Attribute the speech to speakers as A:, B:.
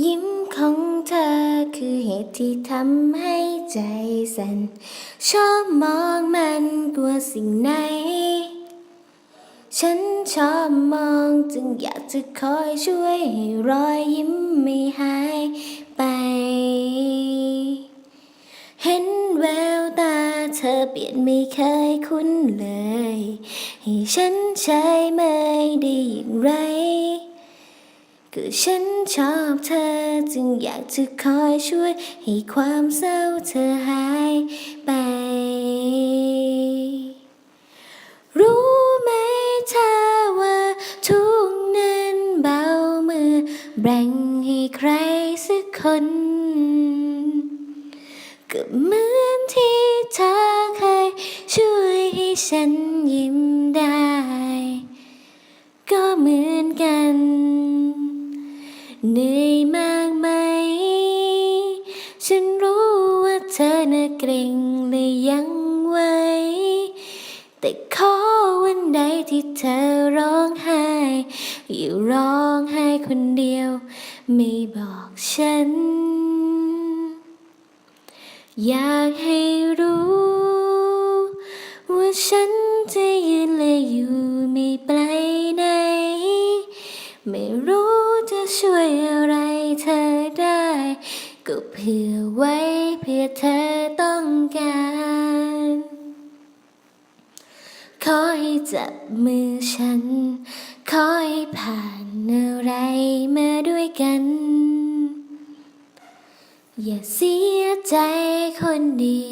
A: ยิ้มของเธอคือเหตุที่ทำให้ใจสั่น ชอบมองมันกลัวสิ่งไหน ฉันชอบมองจึงอยากจะคอยช่วยให้รอยยิ้มไม่หายไป เห็นแววตาเธอเปลี่ยนไม่เคยคุ้นเลย ให้ฉันใช้ไม่ได้อย่างไร ก็ฉันชอบเธอจึงอยากจะคอยช่วย ให้ความเศร้าเธอหายไป รู้ไหมเธอว่าทุกนั้นเบามือ แบ่งให้ใครสักคน ก็เหมือนที่เธอเคยช่วยให้ฉันยิ้มได้ ก็เหมือนกัน เหนื่อยมากไหม ฉันรู้ว่าเธอน่ะเกรงและยังไหวแต่ขอวันใดที่เธอร้องไห้ อยู่ร้องไห้คนเดียว ไม่บอกฉัน อยากให้รู้ ว่าฉัน จะช่วยอะไรเธอได้ ก็เผื่อไว้เพื่อเธอต้องการ ขอให้จับมือฉัน ขอให้ผ่านอะไรมาด้วยกัน อย่าเสียใจคนเดียว